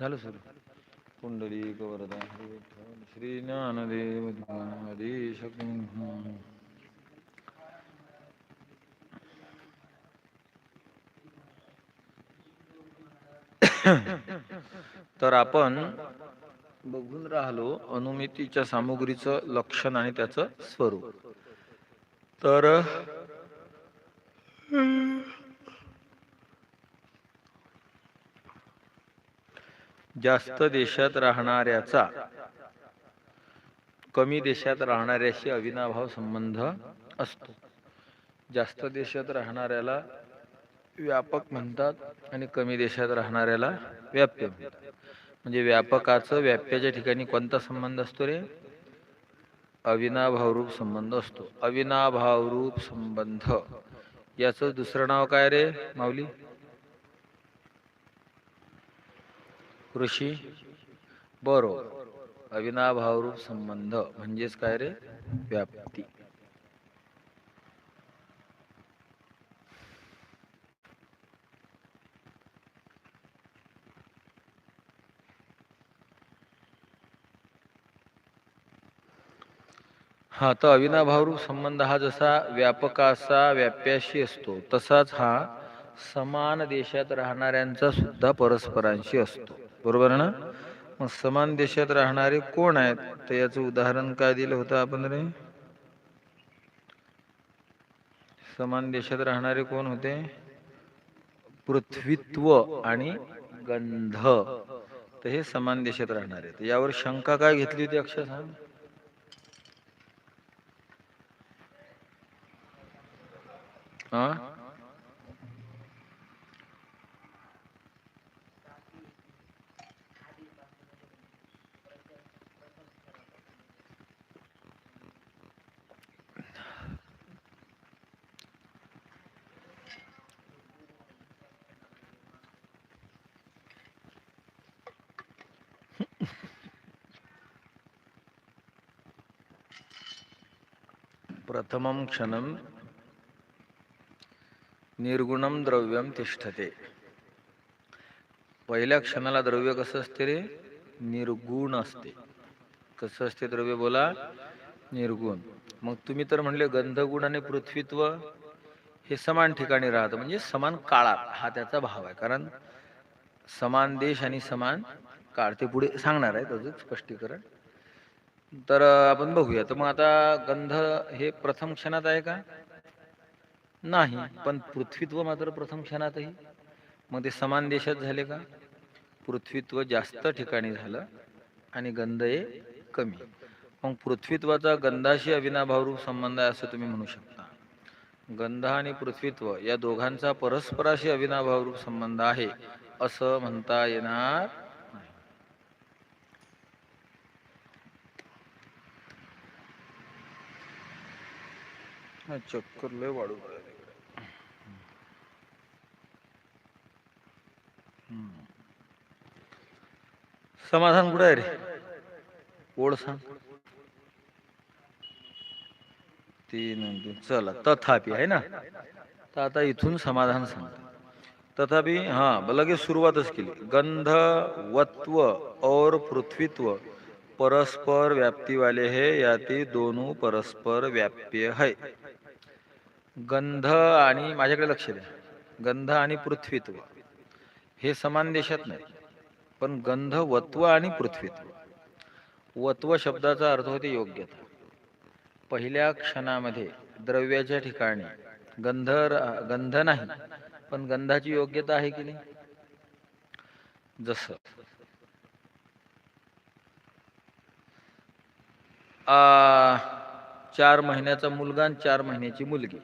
झालं सुरू. पुंडली वरदा हरी विठ्ठल श्री ज्ञानदेव हरी तर आपण बघून राहिलो अनुमितीच्या सामुग्रीचं लक्षण आणि त्याचं स्वरूप. तर जास्त देशात राहणाऱ्याचा कमी देशात राहणाऱ्याशी अविनाभाव संबंध असतो. जास्त देशात राहणाऱ्याला व्यापक म्हणतात आणि कमी देशात राहणाऱ्याला व्याप्य म्हणतात. म्हणजे व्यापकाचं व्याप्याच्या ठिकाणी कोणता संबंध असतो रे? अविनाभावरूप संबंध असतो. अविनाभावरूप संबंध. याचं दुसरं नाव काय रे माऊली? ऋषी? बरोबर. अविनाभावरूप संबंध म्हणजेच काय रे? व्याप्ती. हा तर अविनाभावरूप संबंध हा जसा व्यापकाचा व्याप्याशी असतो तसाच हा समान देशात राहणाऱ्यांचा सुद्धा परस्परांशी असतो. बरोबर ना? मग समान देशात राहणारे कोण आहेत? तर याचं उदाहरण काय दिलं होतं आपण रे? समान देशात राहणारे कोण होते? पृथ्वीत्व आणि गंध. तर हे समान देशात राहणारे आहेत. यावर शंका काय घेतली होती अक्षरशः? हा? प्रथमं क्षणं निर्गुणम द्रव्यम तिष्ठते. पहिल्या क्षणाला द्रव्य कसं असते रे? निर्गुण असते. कसं असते द्रव्य बोला? निर्गुण. मग तुम्ही तर म्हणले गंधगुण आणि पृथ्वीत्व हे समान ठिकाणी राहतं. म्हणजे समान काळात. हा त्याचा भाव आहे. कारण समान देश आणि समान काळ. ते पुढे सांगणार आहे त्याचं स्पष्टीकरण. तर आपण बघूया. तर मग आता गंध हे प्रथम क्षणात आहे का? नाही पण पृथ्वीत्व मात्र प्रथम क्षणातही. मग ते समान देशात झाले का? पृथ्वीत्व जास्त ठिकाणी झालं आणि गंध हे कमी. मग पृथ्वीत्वाचा गंधाशी अविनाभावरूप संबंध आहे असं तुम्ही म्हणू शकता. गंध आणि पृथ्वीत्व या दोघांचा परस्पराशी अविनाभावरूप संबंध आहे असं म्हणता येणार नाही. हा, चक्कर लय वाढू समाधान कुठं आहे रे? ओढ सांग. तीन चला तथापि आहे ना? तर आता इथून समाधान सांगतो. तथापि हा लगेच सुरुवातच केली. गंध वत्व और पृथ्वीत्व परस्पर व्याप्तीवाले हे है याती दोनों परस्पर व्याप्य है गंध आणि माझ्याकडे लक्ष द्या. गंध आणि पृथ्वीत्व. हे समान देशात नाही पण गंध वत्व आणि पृथ्वीत्व. वत्व शब्दाचा अर्थ होते योग्यता. पहिल्या क्षणामध्ये द्रव्याच्या ठिकाणी गंध गंध नाही पण गंधाची योग्यता आहे की नाही? जस. चार महिन्याचा मुलगा आणि चार महिन्याची मुलगी.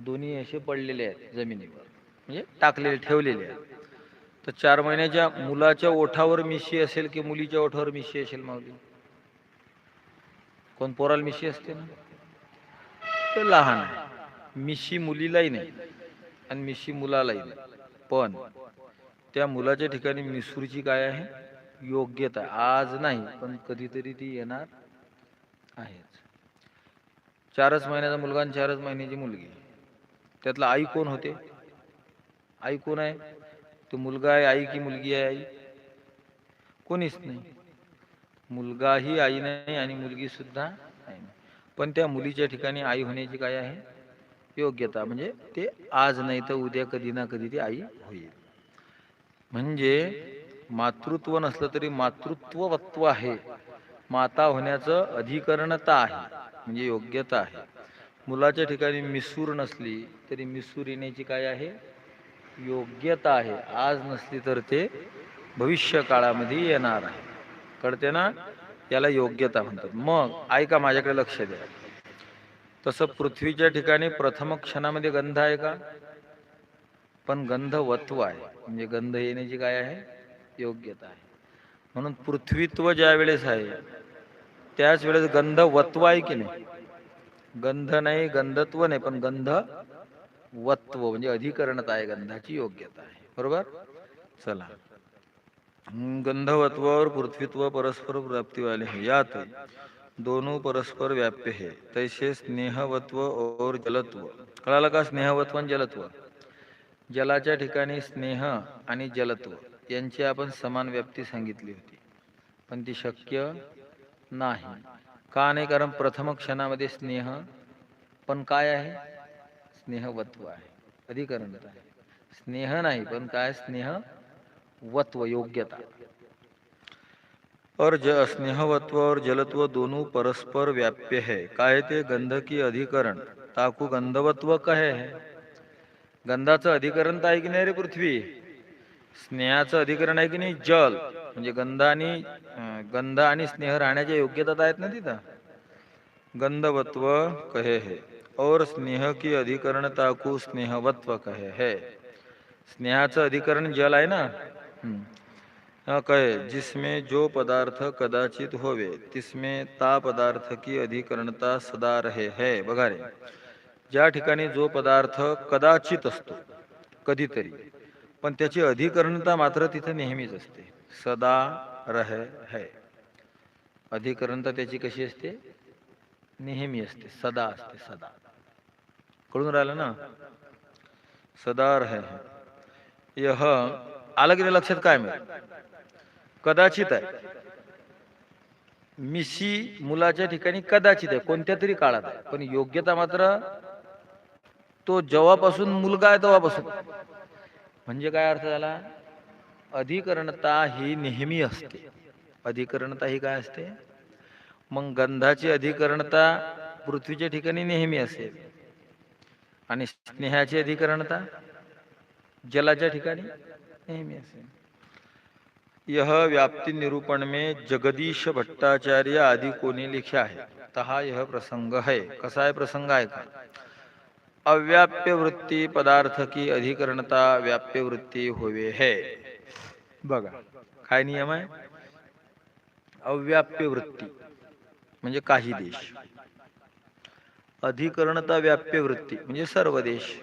दोन्ही असे पडलेले आहेत जमिनीवर. म्हणजे टाकलेले ठेवलेले आहेत. तर चार महिन्याच्या मुलाच्या ओठावर मिशी असेल की मुलीच्या ओठावर मिशी असेल माऊली? कोण पोराला मिशी असते ना? ते लहान आहे. मिशी मुलीलाही नाही आणि मिशी मुलालाही नाही. पण त्या मुलाच्या ठिकाणी मिसूरची काय आहे? योग्यता आज नाही पण कधीतरी ती येणार आहेच. चारच महिन्याचा मुलगा आणि चारच महिन्याची मुलगी. त्यातला आई कोण होते? आई कोण आहे? तो मुलगा आहे आई की मुलगी आहे आई? कोणीच नाही. मुलगाही आई नाही आणि मुलगी सुद्धा आई नाही. पण त्या मुलीच्या ठिकाणी आई होण्याची काय आहे? योग्यता. म्हणजे ते आज नाही तर उद्या कधी ना कधी ती आई होईल. म्हणजे मातृत्व नसलं तरी मातृत्ववत्व आहे. माता होण्याचं अधिकरणता आहे. म्हणजे योग्यता आहे. मुलाच्या ठिकाणी मिसूर नसली तरी मिसूर येण्याची काय आहे? योग्यता आहे. आज नसली तर ते भविष्य काळामध्ये येणार आहे. कळते ना? याला योग्यता म्हणतात. मग ऐका माझ्याकडे लक्ष द्या. तसं पृथ्वीच्या ठिकाणी प्रथम क्षणामध्ये गंध आहे का? पण गंध वत्व आहे. म्हणजे गंध येण्याची काय आहे? योग्यता आहे. म्हणून पृथ्वीत्व ज्या वेळेस आहे त्याच वेळेस गंध वत्व आहे की नाही? गंध नाही गंधत्व नाही पण गंध वत्व म्हणजे अधिकरणात आहे गंधाची योग्यता आहे. बरोबर? चला. गंधवत्व और पृथ्वीत्व परस्पर प्राप्तीवाले हे. यात दोनों परस्पर व्याप्य है. तैसे स्नेहवत्व और जलत्व. कळालं का स्नेहवत्व आणि जलत्व? जलाच्या ठिकाणी स्नेह आणि जलत्व. यांची आपण समान व्याप्ती सांगितली होती. पण ती शक्य नाही. का नाही? कारण प्रथम क्षणामध्ये स्नेह. पण काय आहे? स्नेहवत्व आहे. अधिकरण आहे. स्नेह नाही पण काय स्नेह? वत्व योग्यता. और ज स्नेहवत्व और जलत्व दोनों परस्पर व्याप्य है. काय ते गंध की अधिकरण? ताकू गंधवत्व कहे है. गंधाचं अधिकरण तर आहे की नाही रे पृथ्वी? स्नेहाचं अधिकरण आहे की नाही? जल. म्हणजे गंध आणि गंध आणि स्नेह राहण्याच्या योग्यता आहेत ना तिथं? गंधवत्व कहे है. और स्नेह की अधिकरणता को स्नेहवत्व कहे है। स्नेहाचं अधिकरण जल आहे ना? कहे जिसमें जो पदार्थ कदाचित होवे तिसमें ता पदार्थ की अधिकरणता सदा रहे है। बघा रे ज्या ठिकाणी जो पदार्थ कदाचित असतो कधीतरी पण त्याची अधिकरणता मात्र तिथे नेहमीच असते. सदा रहे है. अधिकरणता त्याची कशी असते? नेहमी असते. सदा असते सदा. कळून राहिलं ना? सदा है। यह आलं की नाही लक्षात काय मिळेल? कदाचित आहे मिशी मुलाच्या ठिकाणी कदाचित आहे कोणत्या तरी काळात आहे पण योग्यता मात्र तो जेव्हापासून मुलगा आहे तेव्हापासून। म्हणजे काय अर्थ झाला? अधिकरणता ही नेहमी असते। अधिकरणता ही काय असते? मग गंधाची अधिकरणता पृथ्वीच्या ठिकाणी नेहमी असेल। आणि स्नेहाची अधिकरणता जलाच्या ठिकाणी? नेहमी असेल. यह व्याप्ती निरूपण में जगदीश भट्टाचार्य आदि कोणी लिखे आहे तहा यह प्रसंग है. कसा आहे प्रसंग आहे का? अव्याप्य वृत्ती पदार्थ की अधिकरणता व्याप्य वृत्ती होवे है. बघा काय नियम आहे? अव्याप्य वृत्ती म्हणजे काही देश. अधिकरणता व्याप्य वृत्ती म्हणजे सर्व देश.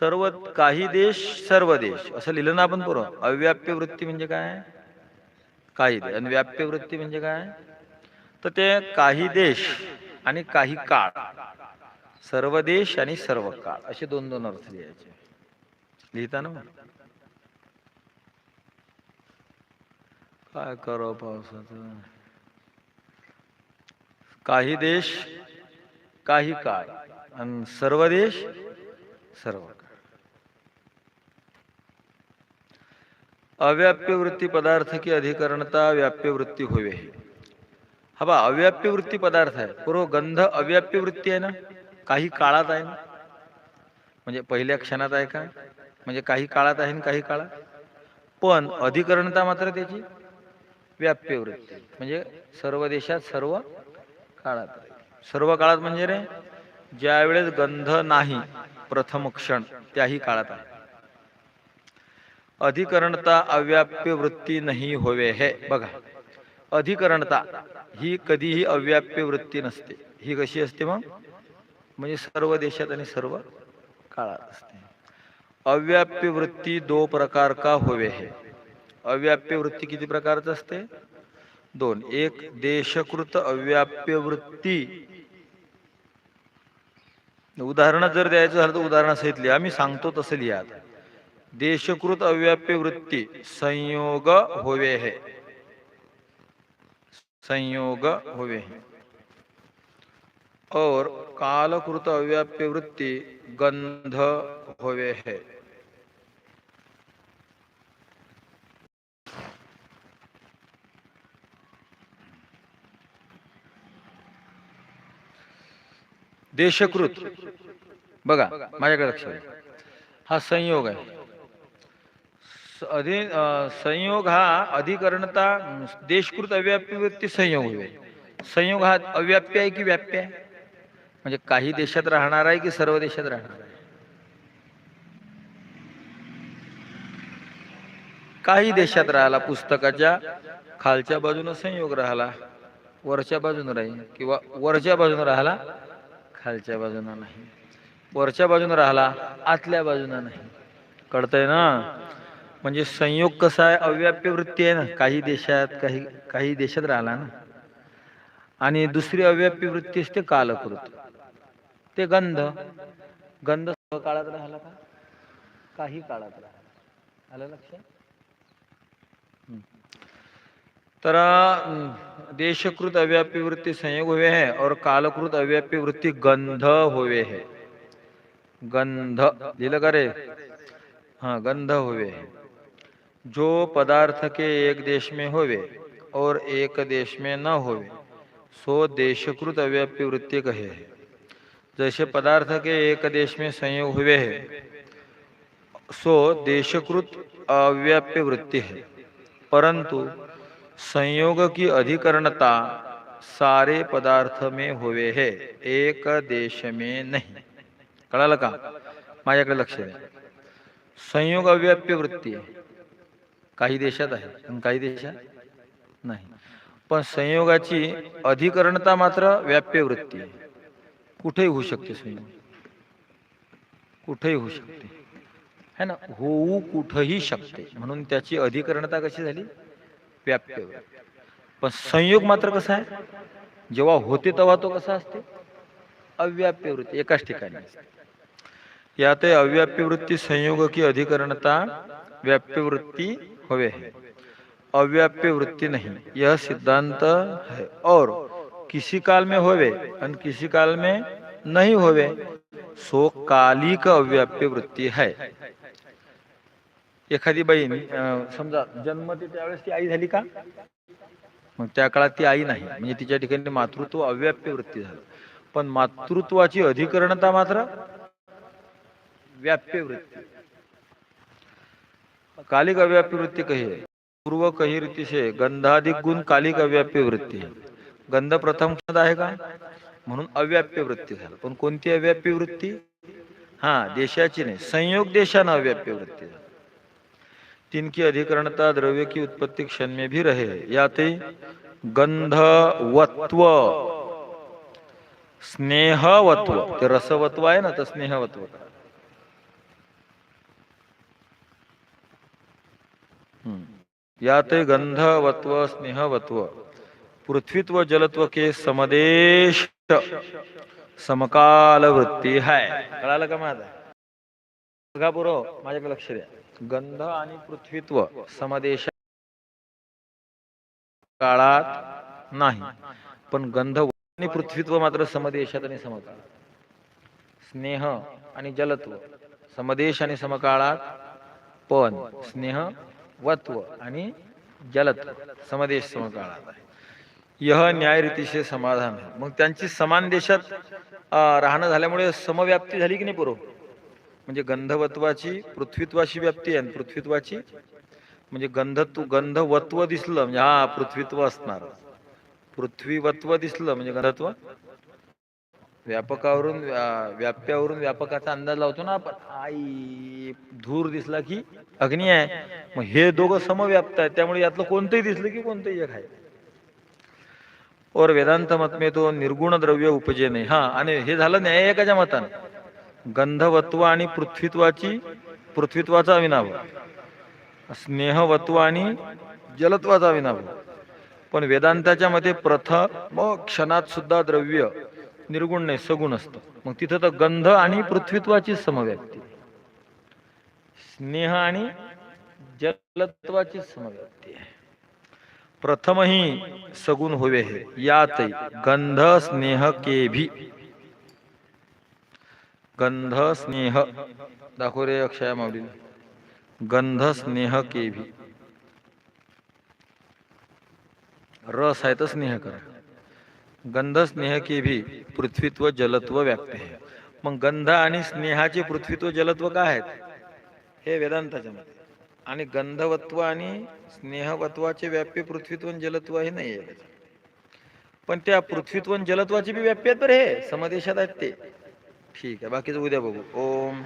सर्व काही देश सर्व देश. असं लिहिलं ना आपण बरोबर अव्याप्य वृत्ती म्हणजे काय? काही देश. आणि व्याप्य वृत्ती म्हणजे काय? तर ते काही देश आणि काही काळ. सर्व देश आणि सर्व काळ. असे दोन दोन अर्थ लिहायचे. लिहिता ना मग? काय करावं पावसाचं? काही देश काही काळ. आणि सर्व देश सर्व काळ. अव्याप्य वृत्ती पदार्थ की अधिकरणता व्याप्य वृत्ती होवे हा बा अव्याप्य वृत्ती पदार्थ आहे. पूर्व गंध अव्याप्य वृत्ती आहे ना? काही काळात आहे ना? म्हणजे पहिल्या क्षणात आहे का? म्हणजे काही काळात आहे ना काही काळात? पण अधिकरणता मात्र त्याची व्याप्य वृत्ती. म्हणजे सर्व देशात सर्व काळात. सर्व काळात म्हणजे रे? ज्यावेळेस गंध नाही प्रथम क्षण त्याही काळात आहे. अधिकरणता अव्याप्य वृत्ती नाही होवे हे. बघा अधिकरणता ही कधीही अव्याप्य वृत्ती नसते. ही कशी असते मग? म्हणजे सर्व देशात आणि सर्व काळात असते. अव्याप्य वृत्ती दो प्रकार का होवे हे? अव्याप्य वृत्ती किती प्रकारचं असते? दोन. एक देशकृत अव्याप्य वृत्ती. उदाहरण जर द्यायचं झालं तर उदाहरणासहित लिहा. मी सांगतो तसं लिहा आता. देशकृत अव्याप्य वृत्ती. संयोग होवे है. संयोग होवे है. और कालकृत अव्याप्य वृत्ति. गंध होवे है. देशकृत. बघा माझ्याकडे लक्ष हा संयोग आहे. अधि संयोग हा अधिकरणता देशकृत अव्याप्यवृत्ती संयोग होईल संयोग हा अव्याप्य आहे की व्याप्य आहे? म्हणजे काही देशात राहणार आहे की सर्व देशात राहणार आहे? काही देशात राहिला पुस्तकाच्या खालच्या बाजूने संयोग राहिला वरच्या बाजूने राहील किंवा वरच्या बाजूने राहिला खालच्या बाजूनं नाही. वरच्या बाजूनं राहिला आतल्या बाजूनं नाही. कळतंय ना? म्हणजे संयोग कसा आहे? अव्याप्य वृत्ती आहे ना? काही देशात काही काही देशात राहिला ना. आणि दुसरी अव्याप्य वृत्ती असते कालकृत. ते गंध. गंध सर्व काळात राहिला का? काही काळात राहिला. आलं लक्षात? तर अं, देशकृत अव्यापी वृत्ति संयोग हुए हैं और कालकृत अव्यापी वृत्ति गंध हुए है। गंध लिहिलं का रे हाँ गंध हुए है। जो पदार्थ के एक देश में होवे और एक देश में न होवे सो देशकृत अव्यापी वृत्ति कहे है। जैसे पदार्थ के एक देश में संयोग हुए है सो देशकृत अव्याप्य वृत्ति है। परंतु संयोग की अधिकरणता सारे पदार्थ में होवे है एक देश में नहीं। कळालं का? माझ्याकडे लक्ष द्या. संयोग अव्याप्य वृत्ती आहे काही देशात आहे पण काही देशात नाही. पण संयोगाची अधिकरणता मात्र व्याप्य वृत्ती आहे. कुठेही होऊ शकते संयोग. कुठेही होऊ शकते. है ना? होऊ कुठंही शकते. म्हणून त्याची अधिकरणता कशी झाली? व्याप्य. पण संयोग मात्र कसा आहे? जेव्हा होते तेव्हा तो कसा असते? अव्याप्य वृत्ती एकाच ठिकाणी यात अव्याप्य वृत्ति संयोग की अधिकरणता व्याप्य वृत्ति होवे. है अव्याप्य वृत्ति नहीं. यह सिद्धांत है. और किसी काल में होवे और किसी काल में नहीं होवे सो कालिक का अव्याप्य वृत्ति है. एखादी बाई समजा जन्म जन्मते त्यावेळेस ती आई झाली का? मग त्या काळात ती आई नाही. म्हणजे तिच्या ठिकाणी मातृत्व अव्याप्य वृत्ती झालं. पण मातृत्वाची अधिकरणता मात्र व्याप्य वृत्ती. कालिक अव्याप्य वृत्ती कही आहे? पूर्व कही रीतीशे गंधाधिक गुण कालिक अव्याप्य वृत्ती गंध प्रथम आहे का? म्हणून अव्याप्य वृत्ती झालं. पण कोणती अव्याप्य वृत्ती? हा देशाची नाही. संयोग देशानं अव्याप्य वृत्ती झाली. तिनकी अधिकरणता द्रव्य की उत्पत्ति क्षण में भी रहे याते गंधवत्व। स्नेहवत्व ते रसवत्व आहे ना तर स्नेहवत्व हम्म. यात गंधवत्व स्नेहवत्व. पृथ्वीत्व जलत्व के समदेश समकाल वृत्ती हाय कळालं का माझा? बघा माझ्याकडे लक्ष द्या. गंध आणि पृथ्वीत्व समदेश काळात नाही. पण गंध आणि पृथ्वीत्व मात्र समदेशात आणि समकाळात. स्नेह आणि जलत्व समदेश आणि समकाळात पण स्नेह वत्व आणि जलत्व समदेश समकाळात आहे. यह न्याय रीतीचे समाधान आहे. मग त्यांची समान देशात राहणं झाल्यामुळे समव्याप्ती झाली की नाही बरोबर म्हणजे गंधवत्वाची पृथ्वीत्वाची व्याप्ती आहे. पृथ्वीत्वाची म्हणजे गंधत्व गंधवत्व दिसलं म्हणजे हा पृथ्वीत्व असणार. पृथ्वीवत्व दिसलं म्हणजे गंधत्व. व्यापकावरून व्याप्यावरून व्यापकाचा अंदाज लावतो ना आपण. आई धूर दिसला की अग्नी आहे. मग हे दोघं समव्याप्त आहेत. त्यामुळे यातलं कोणतंही दिसलं की कोणतंही एक आहे. और वेदांत मत में तो निर्गुण द्रव्य उपजे नाही हा आणि हे झालं न्याय एकाच्या मतानं. गंधवत्व आणि पृथ्वीत्वाची पृथ्वीत्वाचा अविनाभ स्नेहवत्व आणि जलत्वाचा अविनाभ पण वेदांताच्या मते प्रथम क्षणात सुद्धा द्रव्य निर्गुण नाही सगुण असतं. मग तिथं तर गंध आणि पृथ्वीत्वाची समव्याप्ती. स्नेह आणि जलत्वाची समव्याप्ती आहे. प्रथमही सगुण होवे हे. यात गंध स्नेह के भी गंध स्नेह दाखव रे अक्षया माऊली गंध स्नेह के भी रस आहे तर स्नेह करा. गंध स्नेह के भी पृथ्वीत्व जलत्व व्याप्त आहे मग गंध आणि स्नेहाचे पृथ्वीत्व जलत्व काय आहेत? हे वेदांताच्या मते. आणि गंधवत्व आणि स्नेहवत्वाचे व्याप्य पृथ्वीत्व जलत्व हे नाही आहे पण त्या पृथ्वीत्व जलत्वाची बी व्याप्य आहेत बरं हे. समदेशात आहेत ते. ठीक आहे बाकीचं उद्या बघू. ओम.